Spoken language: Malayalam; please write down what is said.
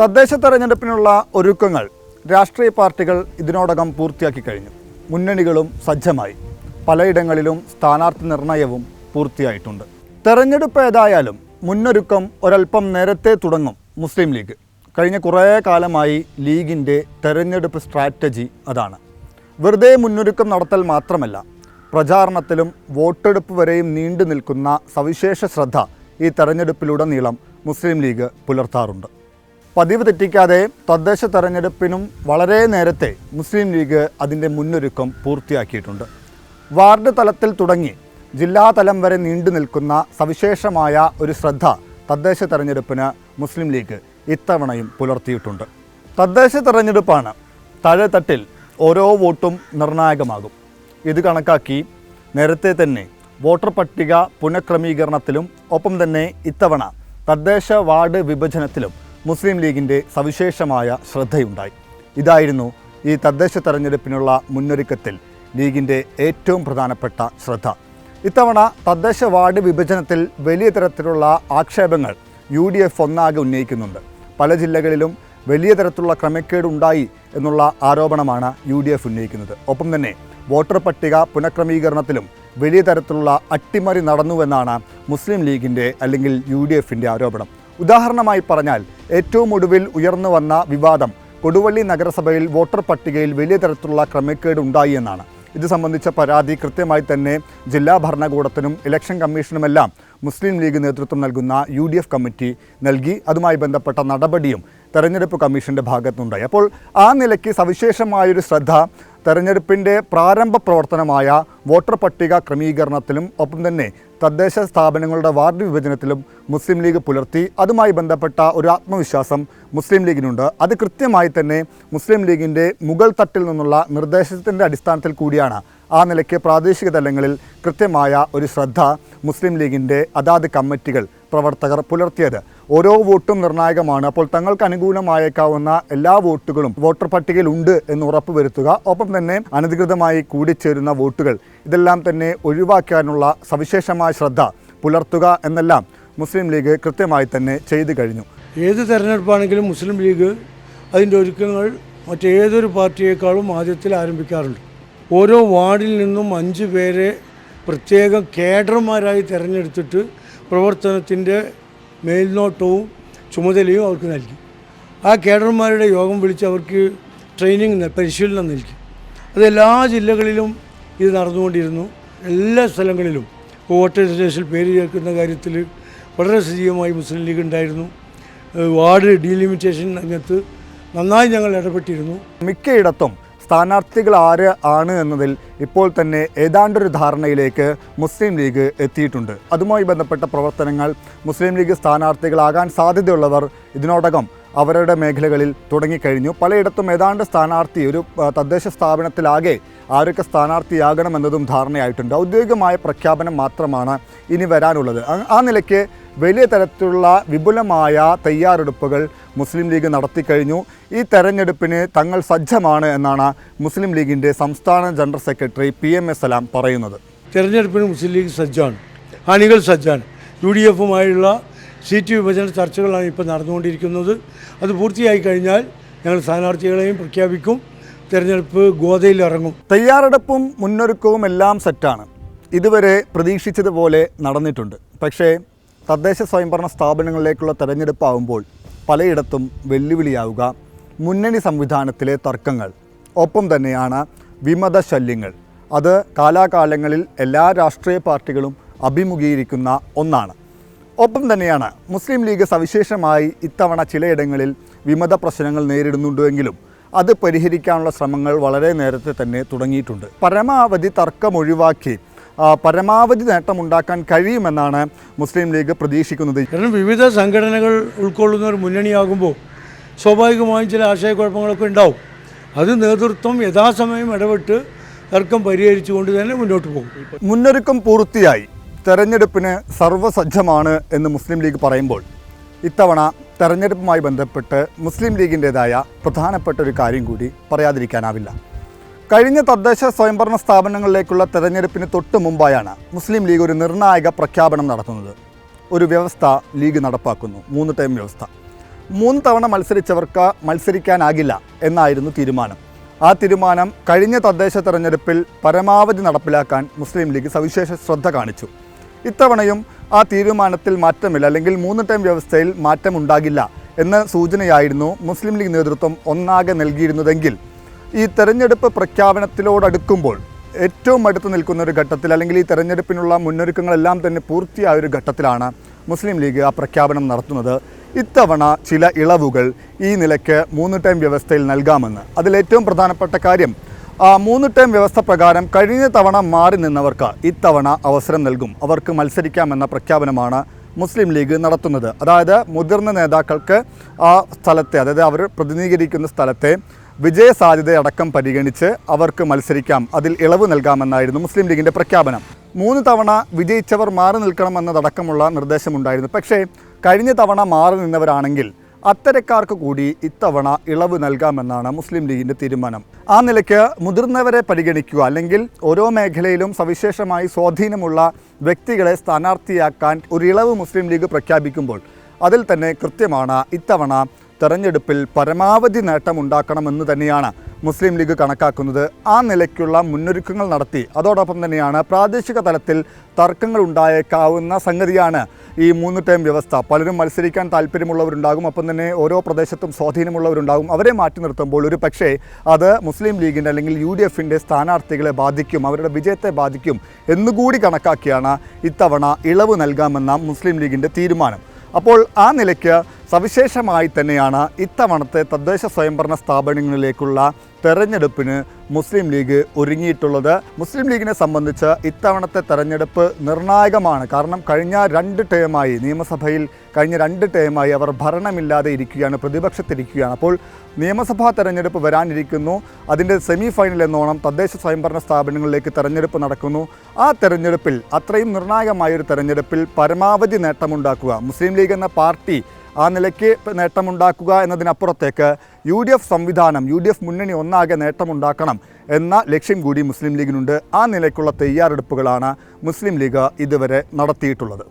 തദ്ദേശ തെരഞ്ഞെടുപ്പിനുള്ള ഒരുക്കങ്ങൾ രാഷ്ട്രീയ പാർട്ടികൾ ഇതിനോടകം പൂർത്തിയാക്കി കഴിഞ്ഞു. മുന്നണികളും സജ്ജമായി. പലയിടങ്ങളിലും സ്ഥാനാർത്ഥി നിർണയവും പൂർത്തിയായിട്ടുണ്ട്. തെരഞ്ഞെടുപ്പ് ഏതായാലും മുന്നൊരുക്കം ഒരൽപ്പം നേരത്തെ തുടങ്ങും മുസ്ലിം ലീഗ്. കഴിഞ്ഞ കുറേ കാലമായി ലീഗിന്റെ തെരഞ്ഞെടുപ്പ് സ്ട്രാറ്റജി അതാണ്. വെറുതെ മുന്നൊരുക്കം നടത്തൽ മാത്രമല്ല പ്രചാരണത്തിലും വോട്ടെടുപ്പ് വരെയും നീണ്ടു നിൽക്കുന്ന സവിശേഷ ശ്രദ്ധ ഈ തെരഞ്ഞെടുപ്പിലുടനീളം മുസ്ലിം ലീഗ് പുലർത്താറുണ്ട്. പതിവ് തെറ്റിക്കാതെ തദ്ദേശ തെരഞ്ഞെടുപ്പിനും വളരെ നേരത്തെ മുസ്ലിം ലീഗ് അതിന്റെ മുന്നൊരുക്കം പൂർത്തിയാക്കിയിട്ടുണ്ട്. വാർഡ് തലത്തിൽ തുടങ്ങി ജില്ലാതലം വരെ നീണ്ടു നിൽക്കുന്ന സവിശേഷമായ ഒരു ശ്രദ്ധ തദ്ദേശ തെരഞ്ഞെടുപ്പിന് മുസ്ലിം ലീഗ് ഇത്തവണയും പുലർത്തിയിട്ടുണ്ട്. തദ്ദേശ തെരഞ്ഞെടുപ്പാണ് താഴെത്തട്ടിൽ ഓരോ വോട്ടും നിർണായകമാകും. ഇത് കണക്കാക്കി നേരത്തെ തന്നെ വോട്ടർ പട്ടിക പുനഃക്രമീകരണത്തിലും ഒപ്പം തന്നെ ഇത്തവണ തദ്ദേശ വാർഡ് വിഭജനത്തിലും മുസ്ലിം ലീഗിന്റെ സവിശേഷമായ ശ്രദ്ധയുണ്ടായി. ഇതായിരുന്നു ഈ തദ്ദേശ തെരഞ്ഞെടുപ്പിനുള്ള മുന്നൊരുക്കത്തിൽ ലീഗിന്റെ ഏറ്റവും പ്രധാനപ്പെട്ട ശ്രദ്ധ. ഇത്തവണ തദ്ദേശ വാർഡ് വിഭജനത്തിൽ വലിയ തരത്തിലുള്ള ആക്ഷേപങ്ങൾ യു ഡി എഫ് ഒന്നാകെ ഉന്നയിക്കുന്നുണ്ട്. പല ജില്ലകളിലും വലിയ തരത്തിലുള്ള ക്രമക്കേട് ഉണ്ടായി എന്നുള്ള ആരോപണമാണ് യു ഡി എഫ് ഉന്നയിക്കുന്നത്. ഒപ്പം തന്നെ വോട്ടർ പട്ടിക പുനഃക്രമീകരണത്തിലും വലിയ തരത്തിലുള്ള അട്ടിമറി നടന്നുവെന്നാണ് മുസ്ലിം ലീഗിന്റെ അല്ലെങ്കിൽ യു ഡി എഫിന്റെ ആരോപണം. ഉദാഹരണമായി പറഞ്ഞാൽ ഏറ്റവും ഒടുവിൽ ഉയർന്നു വന്ന വിവാദം കൊടുവള്ളി നഗരസഭയിൽ വോട്ടർ പട്ടികയിൽ വലിയ തരത്തിലുള്ള ക്രമക്കേട് ഉണ്ടായി എന്നാണ്. ഇത് സംബന്ധിച്ച പരാതി കൃത്യമായി തന്നെ ജില്ലാ ഭരണകൂടത്തിനും ഇലക്ഷൻ കമ്മീഷനുമെല്ലാം മുസ്ലിം ലീഗ് നേതൃത്വം നൽകുന്ന യു ഡി എഫ് കമ്മിറ്റി നൽകി. അതുമായി ബന്ധപ്പെട്ട നടപടിയും തെരഞ്ഞെടുപ്പ് കമ്മീഷന്റെ ഭാഗത്തുണ്ടായി. അപ്പോൾ ആ നിലയ്ക്ക് സവിശേഷമായൊരു ശ്രദ്ധ തെരഞ്ഞെടുപ്പിന്റെ പ്രാരംഭ പ്രവർത്തനമായ വോട്ടർ പട്ടിക ക്രമീകരണത്തിലും ഒപ്പം തന്നെ തദ്ദേശ സ്ഥാപനങ്ങളുടെ വാർഡ് വിഭജനത്തിലും മുസ്ലിം ലീഗ് പുലർത്തി. അതുമായി ബന്ധപ്പെട്ട ഒരു ആത്മവിശ്വാസം മുസ്ലിം ലീഗിനുണ്ട്. അത് കൃത്യമായി തന്നെ മുസ്ലിം ലീഗിന്റെ മുഗൾ തട്ടിൽ നിന്നുള്ള നിർദ്ദേശത്തിന്റെ അടിസ്ഥാനത്തിൽ കൂടിയാണ്. ആ നിലയ്ക്ക് പ്രാദേശിക തലങ്ങളിൽ കൃത്യമായ ഒരു ശ്രദ്ധ മുസ്ലിം ലീഗിന്റെ അതാത് കമ്മിറ്റികൾ പ്രവർത്തകർ പുലർത്തിയത്. ഓരോ വോട്ടും നിർണായകമാണ്. അപ്പോൾ തങ്ങൾക്ക് അനുകൂലമായേക്കാവുന്ന എല്ലാ വോട്ടുകളും വോട്ടർ പട്ടികയിൽ ഉണ്ട് എന്ന് ഉറപ്പുവരുത്തുക ഒപ്പം തന്നെ അനധികൃതമായി കൂടിച്ചേരുന്ന വോട്ടുകൾ. ഇതെല്ലാം തന്നെ ഒഴിവാക്കാനുള്ള സവിശേഷമായ ശ്രദ്ധ പുലർത്തുക എന്നെല്ലാം മുസ്ലിം ലീഗ് കൃത്യമായി തന്നെ ചെയ്തു കഴിഞ്ഞു. ഏത് തെരഞ്ഞെടുപ്പാണെങ്കിലും മുസ്ലിം ലീഗ് അതിന്റെ ഒരുക്കങ്ങൾ മറ്റേതൊരു പാർട്ടിയേക്കാളും ആദ്യത്തിൽ ആരംഭിക്കാറുണ്ട്. ഓരോ വാർഡിൽ നിന്നും അഞ്ച് പേരെ പ്രത്യേകം കേഡർമാരായി തിരഞ്ഞെടുത്തിട്ട് പ്രവർത്തനത്തിന്റെ മേൽനോട്ടവും ചുമതലയും അവർക്ക് നൽകി. ആ കേഡർമാരുടെ യോഗം വിളിച്ച് അവർക്ക് ട്രെയിനിങ് പരിശീലനം നൽകി. അത് എല്ലാ ജില്ലകളിലും ഇത് നടന്നുകൊണ്ടിരുന്നു. എല്ലാ സ്ഥലങ്ങളിലും. വോട്ടർ രജിസ്ട്രേഷൻ പേര് ചേർക്കുന്ന കാര്യത്തിൽ വളരെ സജീവമായി മുസ്ലിം ലീഗ് ഉണ്ടായിരുന്നു. വാർഡ് ഡീലിമിറ്റേഷൻ രംഗത്ത് നന്നായി ഞങ്ങൾ ഇടപെട്ടിരുന്നു. മിക്കയിടത്തും സ്ഥാനാർത്ഥികൾ ആര് ആണ് എന്നതിൽ ഇപ്പോൾ തന്നെ ഏതാണ്ടൊരു ധാരണയിലേക്ക് മുസ്ലിം ലീഗ് എത്തിയിട്ടുണ്ട്. അതുമായി ബന്ധപ്പെട്ട പ്രവർത്തനങ്ങൾ മുസ്ലിം ലീഗ് സ്ഥാനാർത്ഥികളാകാൻ സാധ്യതയുള്ളവർ ഇതിനോടകം അവരുടെ മേഖലകളിൽ തുടങ്ങിക്കഴിഞ്ഞു. പലയിടത്തും ഏതാണ്ട് സ്ഥാനാർത്ഥി ഒരു തദ്ദേശ സ്ഥാപനത്തിലാകെ ആരൊക്കെ സ്ഥാനാർത്ഥിയാകണമെന്നതും ധാരണയായിട്ടുണ്ട്. ഔദ്യോഗികമായ പ്രഖ്യാപനം മാത്രമാണ് ഇനി വരാനുള്ളത്. ആ നിലയ്ക്ക് വലിയ തരത്തിലുള്ള വിപുലമായ തയ്യാറെടുപ്പുകൾ മുസ്ലിം ലീഗ് നടത്തിക്കഴിഞ്ഞു ഈ തെരഞ്ഞെടുപ്പിന് തങ്ങൾ സജ്ജമാണ് എന്നാണ് മുസ്ലിം ലീഗിന്റെ സംസ്ഥാന general secretary P M S Salam പറയുന്നത്. തെരഞ്ഞെടുപ്പിന് മുസ്ലിം ലീഗ് സജ്ജാണ്. അണികൾ സജ്ജാണ്. യു ഡി എഫുമായുള്ള സീറ്റ് വിഭജന ചർച്ചകളാണ് ഇപ്പോൾ നടന്നുകൊണ്ടിരിക്കുന്നത്. അത് പൂർത്തിയായി കഴിഞ്ഞാൽ ഞങ്ങൾ സ്ഥാനാർത്ഥികളെയും പ്രഖ്യാപിക്കും. തെരഞ്ഞെടുപ്പ് ഗോതയിൽ ഇറങ്ങും. തയ്യാറെടുപ്പും മുന്നൊരുക്കവും എല്ലാം സെറ്റാണ് ഇതുവരെ പ്രതീക്ഷിച്ചതുപോലെ നടന്നിട്ടുണ്ട്. പക്ഷേ തദ്ദേശ സ്വയംഭരണ സ്ഥാപനങ്ങളിലേക്കുള്ള തെരഞ്ഞെടുപ്പാകുമ്പോൾ പലയിടത്തും വെല്ലുവിളിയാവുക മുന്നണി സംവിധാനത്തിലെ തർക്കങ്ങൾ. ഒപ്പം തന്നെയാണ് വിമത ശല്യങ്ങൾ അത് കാലാകാലങ്ങളിൽ എല്ലാ രാഷ്ട്രീയ പാർട്ടികളും അഭിമുഖീകരിക്കുന്ന ഒന്നാണ്. ഒപ്പം തന്നെയാണ് മുസ്ലിം ലീഗ് സവിശേഷമായി ഇത്തവണ ചിലയിടങ്ങളിൽ വിമത പ്രശ്നങ്ങൾ നേരിടുന്നുണ്ടെങ്കിലും അത് പരിഹരിക്കാനുള്ള ശ്രമങ്ങൾ വളരെ നേരത്തെ തന്നെ തുടങ്ങിയിട്ടുണ്ട്. പരമാവധി തർക്കം ഒഴിവാക്കി പരമാവധി നേട്ടമുണ്ടാക്കാൻ കഴിയുമെന്നാണ് മുസ്ലിം ലീഗ് പ്രതീക്ഷിക്കുന്നത്. കാരണം വിവിധ സംഘടനകൾ ഉൾക്കൊള്ളുന്ന ഒരു മുന്നണിയാകുമ്പോൾ സ്വാഭാവികമായും ചില ആശയക്കുഴപ്പങ്ങളൊക്കെ ഉണ്ടാവും. അത് നേതൃത്വം യഥാസമയം ഇടപെട്ട് തർക്കം പരിഹരിച്ചുകൊണ്ട് തന്നെ മുന്നോട്ട് പോകും. മുന്നൊരുക്കം പൂർത്തിയായി. തെരഞ്ഞെടുപ്പിന് സർവസജ്ജമാണ് എന്ന് മുസ്ലിം ലീഗ് പറയുമ്പോൾ ഇത്തവണ തെരഞ്ഞെടുപ്പുമായി ബന്ധപ്പെട്ട് മുസ്ലിം ലീഗിന്റെതായ പ്രധാനപ്പെട്ട ഒരു കാര്യം കൂടി പറയാതിരിക്കാനാവില്ല. കഴിഞ്ഞ തദ്ദേശ സ്വയംഭരണ സ്ഥാപനങ്ങളിലേക്കുള്ള തെരഞ്ഞെടുപ്പിന് തൊട്ട് മുമ്പായാണ് മുസ്ലിം ലീഗ് ഒരു നിർണായക പ്രഖ്യാപനം നടത്തുന്നത്. ഒരു വ്യവസ്ഥ ലീഗ് നടപ്പാക്കുന്നു. മൂന്ന് ടൈം വ്യവസ്ഥ. മൂന്ന് തവണ മത്സരിച്ചവർക്ക് മത്സരിക്കാനാകില്ല എന്നായിരുന്നു തീരുമാനം. ആ തീരുമാനം കഴിഞ്ഞ തദ്ദേശ തെരഞ്ഞെടുപ്പിൽ പരമാവധി നടപ്പിലാക്കാൻ മുസ്ലിം ലീഗ് സവിശേഷ ശ്രദ്ധ കാണിച്ചു. ഇത്തവണയും ആ തീരുമാനത്തിൽ മാറ്റമില്ല അല്ലെങ്കിൽ മൂന്ന് ടൈം വ്യവസ്ഥയിൽ മാറ്റമുണ്ടാകില്ല എന്ന സൂചനയായിരുന്നു മുസ്ലിം ലീഗ് നേതൃത്വം ഒന്നാകെ നൽകിയിരുന്നതെങ്കിൽ ഈ തെരഞ്ഞെടുപ്പ് പ്രഖ്യാപനത്തിലോടടുക്കുമ്പോൾ ഏറ്റവും അടുത്ത് നിൽക്കുന്ന ഒരു ഘട്ടത്തിൽ അല്ലെങ്കിൽ ഈ തെരഞ്ഞെടുപ്പിനുള്ള മുന്നൊരുക്കങ്ങളെല്ലാം തന്നെ പൂർത്തിയായ ഒരു ഘട്ടത്തിലാണ് മുസ്ലിം ലീഗ് ആ പ്രഖ്യാപനം നടത്തുന്നത്. ഇത്തവണ ചില ഇളവുകൾ ഈ നിലയ്ക്ക് മൂന്ന് ടൈം വ്യവസ്ഥയിൽ നൽകാമെന്ന്. അതിലേറ്റവും പ്രധാനപ്പെട്ട കാര്യം മൂന്ന് ടൈം വ്യവസ്ഥ പ്രകാരം കഴിഞ്ഞ തവണ മാറി നിന്നവർക്ക് ഇത്തവണ അവസരം നൽകും. അവർക്ക് മത്സരിക്കാമെന്ന പ്രഖ്യാപനമാണ് മുസ്ലിം ലീഗ് നടത്തുന്നത്. അതായത് മുതിർന്ന നേതാക്കൾക്ക് ആ സ്ഥലത്തെ അതായത് അവർ പ്രതിനിധീകരിക്കുന്ന സ്ഥലത്തെ വിജയ സാധ്യതയടക്കം പരിഗണിച്ച് അവർക്ക് മത്സരിക്കാം. അതിൽ ഇളവ് നൽകാമെന്നായിരുന്നു മുസ്ലിം ലീഗിന്റെ പ്രഖ്യാപനം. മൂന്ന് തവണ വിജയിച്ചവർ മാറി നിൽക്കണമെന്നതടക്കമുള്ള നിർദ്ദേശമുണ്ടായിരുന്നു. പക്ഷേ കഴിഞ്ഞ തവണ മാറി നിന്നവരാണെങ്കിൽ അത്തരക്കാർക്ക് കൂടി ഇത്തവണ ഇളവ് നൽകാമെന്നാണ് മുസ്ലിം ലീഗിന്റെ തീരുമാനം. ആ നിലയ്ക്ക് മുതിർന്നവരെ പരിഗണിക്കുക അല്ലെങ്കിൽ ഓരോ മേഖലയിലും സവിശേഷമായി സ്വാധീനമുള്ള വ്യക്തികളെ സ്ഥാനാർത്ഥിയാക്കാൻ ഒരു ഇളവ് മുസ്ലിം ലീഗ് പ്രഖ്യാപിക്കുമ്പോൾ അതിൽ തന്നെ കൃത്യമാണ് ഇത്തവണ തെരഞ്ഞെടുപ്പിൽ പരമാവധി നേട്ടമുണ്ടാക്കണമെന്ന് തന്നെയാണ് മുസ്ലിം ലീഗ് കണക്കാക്കുന്നത്. ആ നിലയ്ക്കുള്ള മുന്നൊരുക്കങ്ങൾ നടത്തി. അതോടൊപ്പം തന്നെയാണ് പ്രാദേശിക തലത്തിൽ തർക്കങ്ങൾ ഉണ്ടായേക്കാവുന്ന സംഗതിയാണ് ഈ മൂന്ന് ടൈം വ്യവസ്ഥ. പലരും മത്സരിക്കാൻ താല്പര്യമുള്ളവരുണ്ടാകും. ഒപ്പം തന്നെ ഓരോ പ്രദേശത്തും സ്വാധീനമുള്ളവരുണ്ടാകും. അവരെ മാറ്റി നിർത്തുമ്പോൾ ഒരു പക്ഷേ അത് മുസ്ലിം ലീഗിന്റെ അല്ലെങ്കിൽ യു ഡി എഫിന്റെ സ്ഥാനാർത്ഥികളെ ബാധിക്കും അവരുടെ വിജയത്തെ ബാധിക്കും എന്നുകൂടി കണക്കാക്കിയാണ് ഇത്തവണ ഇളവ് നൽകാമെന്ന മുസ്ലിം ലീഗിന്റെ തീരുമാനം. അപ്പോൾ ആ നിലയ്ക്ക് സവിശേഷമായി തന്നെയാണ് ഇത്തവണത്തെ തദ്ദേശ സ്വയംഭരണ സ്ഥാപനങ്ങളിലേക്കുള്ള തെരഞ്ഞെടുപ്പിന് മുസ്ലിം ലീഗ് ഒരുങ്ങിയിട്ടുള്ളത്. മുസ്ലിം ലീഗിനെ സംബന്ധിച്ച് ഇത്തവണത്തെ തെരഞ്ഞെടുപ്പ് നിർണായകമാണ്. കാരണം കഴിഞ്ഞ രണ്ട് ടേമായി നിയമസഭയിൽ കഴിഞ്ഞ രണ്ട് ടേമായി അവർ ഭരണമില്ലാതെ ഇരിക്കുകയാണ് പ്രതിപക്ഷത്തിരിക്കുകയാണ്. അപ്പോൾ നിയമസഭാ തെരഞ്ഞെടുപ്പ് വരാനിരിക്കുന്നു. അതിന്റെ സെമി ഫൈനൽ എന്നോണം തദ്ദേശ സ്വയംഭരണ സ്ഥാപനങ്ങളിലേക്ക് തെരഞ്ഞെടുപ്പ് നടക്കുന്നു. ആ തെരഞ്ഞെടുപ്പിൽ അത്രയും നിർണായകമായൊരു തെരഞ്ഞെടുപ്പിൽ പരമാവധി നേട്ടമുണ്ടാക്കുക. മുസ്ലിം ലീഗ് എന്ന പാർട്ടി ആ നിലയ്ക്ക് നേട്ടമുണ്ടാക്കുക എന്നതിനപ്പുറത്തേക്ക് യു ഡി എഫ് സംവിധാനം യു ഡി എഫ് മുന്നണി ഒന്നാകെ നേട്ടമുണ്ടാക്കണം. എന്ന ലക്ഷ്യം കൂടി മുസ്ലിം ലീഗിനുണ്ട്. ആ നിലയ്ക്കുള്ള തയ്യാറെടുപ്പുകളാണ് മുസ്ലിം ലീഗ് ഇതുവരെ നടത്തിയിട്ടുള്ളത്.